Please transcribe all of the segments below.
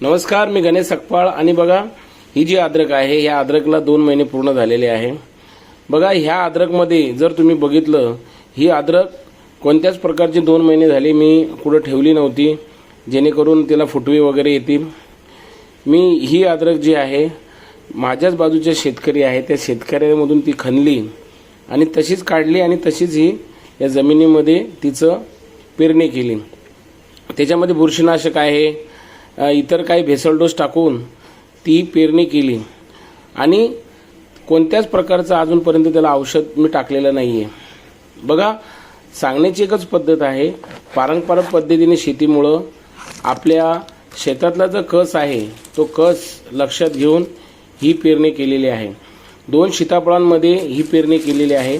नमस्कार मी गणेश सकपाळ. आणि बघा ही जी अद्रक आहे ह्या अद्रकला दोन महिने पूर्ण झालेले आहे. बघा ह्या अद्रकमध्ये जर तुम्ही बघितलं ही अद्रक कोणत्याच प्रकारची दोन महिने झाले मी कुठं ठेवली नव्हती जेणेकरून तिला फुटवे वगैरे येतील. मी ही अद्रक जी आहे माझ्याच बाजूचे शेतकरी आहे त्या शेतकऱ्यामधून ती खणली आणि तशीच काढली आणि तशीच ही या जमिनीमध्ये तिचं पेरणी केली. त्याच्यामध्ये बुरशीनाशक आहे इतर काही भेसळ डोस टाकून ती पेरणी केली. आणि कोणत्याच प्रकारचं अजूनपर्यंत त्याला औषध मी टाकलेलं नाही आहे बघा सांगण्याची एकच पद्धत आहे. पारंपरिक पद्धतीने शेतीमुळं आपल्या शेतातला जो कस आहे तो कस लक्षात घेऊन ही पेरणी केलेली आहे. दोन सीताफळांमध्ये ही पेरणी केलेली आहे.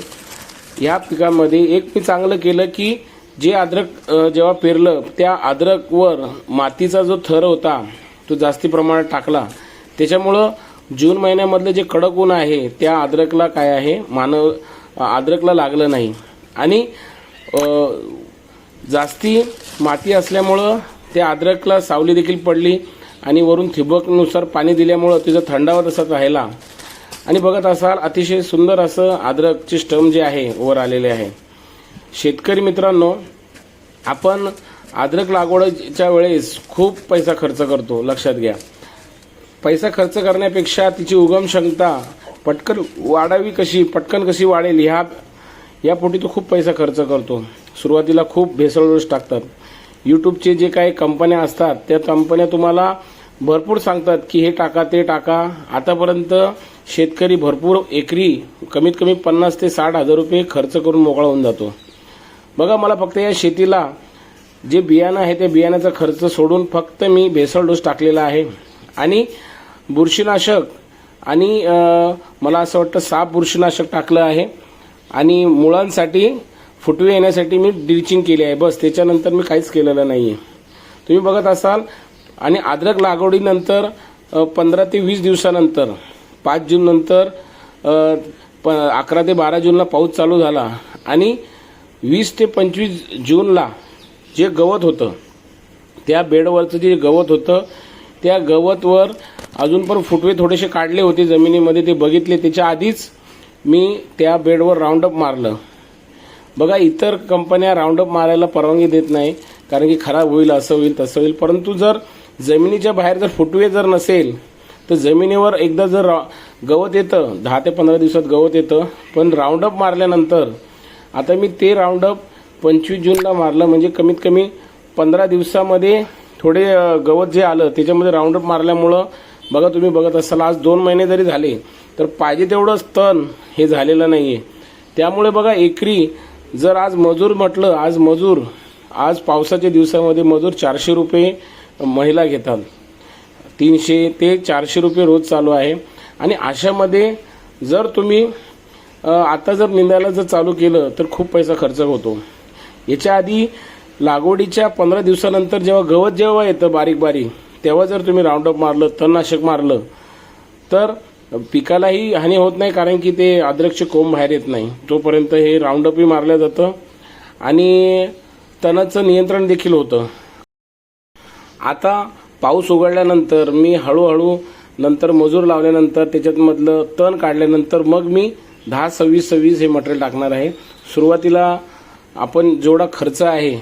ह्या पिकामध्ये एक मी चांगलं केलं की जे अद्रक जेव्हा पेरलं त्या अद्रकवर मातीचा जो थर होता तो जास्ती प्रमाणात टाकला. त्याच्यामुळं जून महिन्यामधलं जे कडक ऊन आहे त्या अद्रकला काय आहे? मानव अद्रकला लागलं नाही. आणि जास्ती माती असल्यामुळं त्या अद्रकला सावली देखील पडली आणि वरून ठिबकनुसार पाणी दिल्यामुळं तिचा थंडावा तसाच राहिला. आणि बघत असाल अतिशय सुंदर असं अद्रकचे स्टम जे आहे वर आलेले आहे. शेतकरी मित्रांनो आपण अद्रक लागवडीच्या वेळेस खूप पैसा खर्च करतो लक्षात घ्या. पैसा खर्च करण्यापेक्षा तिची उगम क्षमता पटकन वाढावी कशी पटकन कशी वाढेल ह्या यापोटी तो खूप पैसा खर्च करतो. सुरुवातीला खूप भेसळ डोस टाकतात. यूट्यूबचे जे काही कंपन्या असतात त्या कंपन्या तुम्हाला भरपूर सांगतात की हे टाका ते टाका. आतापर्यंत शेतकरी भरपूर एकरी कमीत कमी पन्नास ते साठ हजार रुपये खर्च करून मोकळा होऊन जातो. बघा मला फक्त या शेतीला जे बियाणं आहे त्या बियाण्याचा खर्च सोडून फक्त मी भेसळ डोस टाकलेला आहे. आणि बुरशीनाशक आणि मला असं वाटतं साप बुरशीनाशक टाकलं आहे. आणि मुळांसाठी फुटवे येण्यासाठी मी ड्रिचिंग केली आहे. बस त्याच्यानंतर मी काहीच केलेलं नाही आहे तुम्ही बघत असाल आणि अद्रक लागवडीनंतर पंधरा ते वीस दिवसानंतर पाच जूननंतर प अकरा ते बारा जूनला पाऊस चालू झाला. आणि वीस ते पंचवीस जूनला जे गवत होतं त्या बेडवरचं जे गवत होतं त्या गवतवर अजून पण फुटवे थोडेसे काढले होते जमिनीमध्ये ते बघितले. त्याच्या आधीच मी त्या बेडवर राऊंडअप मारलं. बघा इतर कंपन्या राऊंडअप मारायला परवानगी देत नाही कारण की खराब होईल असं होईल तसं होईल. परंतु जर जमिनीच्या बाहेर जर फुटवे जर नसेल तर जमिनीवर एकदा जर रा- गवत येतं दहा ते पंधरा दिवसात गवत येतं पण राऊंडअप मारल्यानंतर आता मी ते राऊंडअप पंचवीस जूनला मारलं. म्हणजे कमीत कमी पंधरा दिवसामध्ये थोडे गवत जे आलं त्याच्यामध्ये राऊंडअप मारल्यामुळं बघा तुम्ही बघत असाल आज दोन महिने जरी झाले तर पाहिजे तेवढं तण हे झालेलं नाही आहे त्यामुळे बघा एकरी जर आज मजूर म्हटलं आज मजूर आज पावसाच्या दिवसामध्ये मजूर चारशे रुपये महिला घेतात. तीनशे ते चारशे रुपये रोज चालू आहे. आणि अशामध्ये जर तुम्ही आता जर निंदायला जर चालू केलं तर खूप पैसा खर्च होतो. याच्या आधी लागवडीच्या पंधरा दिवसानंतर जेव्हा गवत जेव्हा येतं बारीक बारीक तेव्हा जर तुम्ही राऊंडअप मारलं तणनाशक मारलं तर पिकालाही हानी होत नाही कारण की ते अद्रकचे कोंब बाहेर येत नाही. तोपर्यंत हे राऊंडअपही मारलं जातं आणि तणाचं नियंत्रण देखील होतं. आता पाऊस उघडल्यानंतर मी हळूहळू नंतर मजूर लावल्यानंतर त्याच्यातमधलं तण काढल्यानंतर मग मी दहा सव्वीस सव्वीस हे मटेरियल टाकणार आहे. सुरुवातीला आपण जेवढा खर्च आहे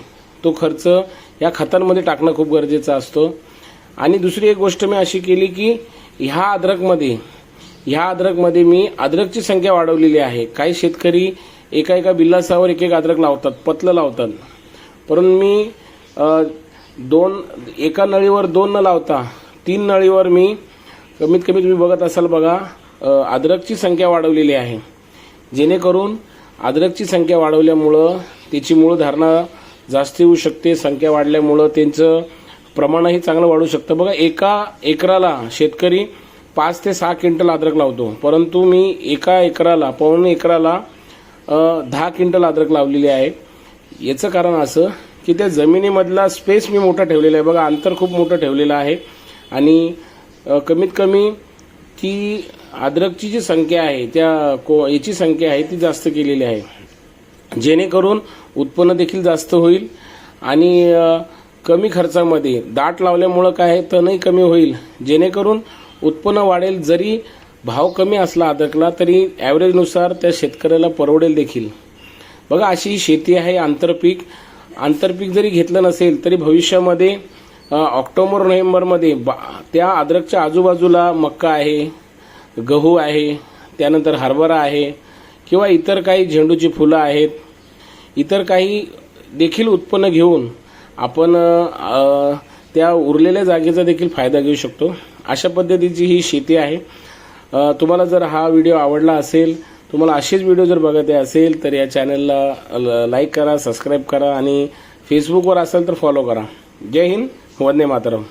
तो खर्च या खतांमध्ये टाकणं खूप गरजेचं असतं. आणि दुसरी एक गोष्ट मी अशी केली की ह्या अद्रकमध्ये ह्या अद्रकमध्ये मी अद्रकची संख्या वाढवलेली आहे. काही शेतकरी एका एका बिल्लासावर एक एक अद्रक लावतात पतलं लावतात. परंतु मी दोन एका नळीवर दोन न लावता तीन नळीवर मी कमीत कमी तुम्ही बघत असाल बघा अद्रकची संख्या वाढवलेली आहे. जेणेकरून अद्रकची संख्या वाढवल्यामुळं त्याची मूळ धारणा जास्त येऊ शकते संख्या वाढल्यामुळं त्यांचं प्रमाणही चांगलं वाढू शकतं. बघा एका एकराला शेतकरी पाच ते सहा क्विंटल अद्रक लावतो. परंतु मी एका एकराला पाऊण एकराला दहा क्विंटल अद्रक लावलेली आहे. याचं कारण असं की त्या जमिनीमधला स्पेस मी मोठा ठेवलेला आहे. बघा अंतर खूप मोठं ठेवलेलं आहे. आणि कमीत कमी ती अद्रकची जी संख्या आहे त्या को याची संख्या आहे ती जास्त केलेली आहे. जेणेकरून उत्पन्न देखील जास्त होईल आणि कमी खर्चामध्ये दाट लावल्यामुळं काय तणही कमी होईल. जेणेकरून उत्पन्न वाढेल जरी भाव कमी असला अद्रकला तरी ॲव्हरेजनुसार त्या शेतकऱ्याला परवडेल देखील. बघा अशी ही शेती आहे आंतरपीक. आंतरपीक जरी घेतलं नसेल तरी भविष्यामध्ये ऑक्टोबर नोव्हेंबरमध्ये बा त्या अद्रकच्या आजूबाजूला मक्का आहे गहू आहे त्यानंतर हरभरा आहे किंवा इतर काही झेंडूची फुलं आहेत इतर काही देखील उत्पन्न घेऊन आपण त्या उरलेल्या जागेचा देखील फायदा घेऊ शकतो. अशा पद्धतीची ही शेती आहे. तुम्हाला जर हा व्हिडिओ आवडला असेल तुम्हाला असेच व्हिडिओ जर बघायचे असेल तर या चॅनलला ल- लाईक करा सबस्क्राईब करा आणि फेसबुकवर असेल तर फॉलो करा. जय हिंद वंदे मातरम.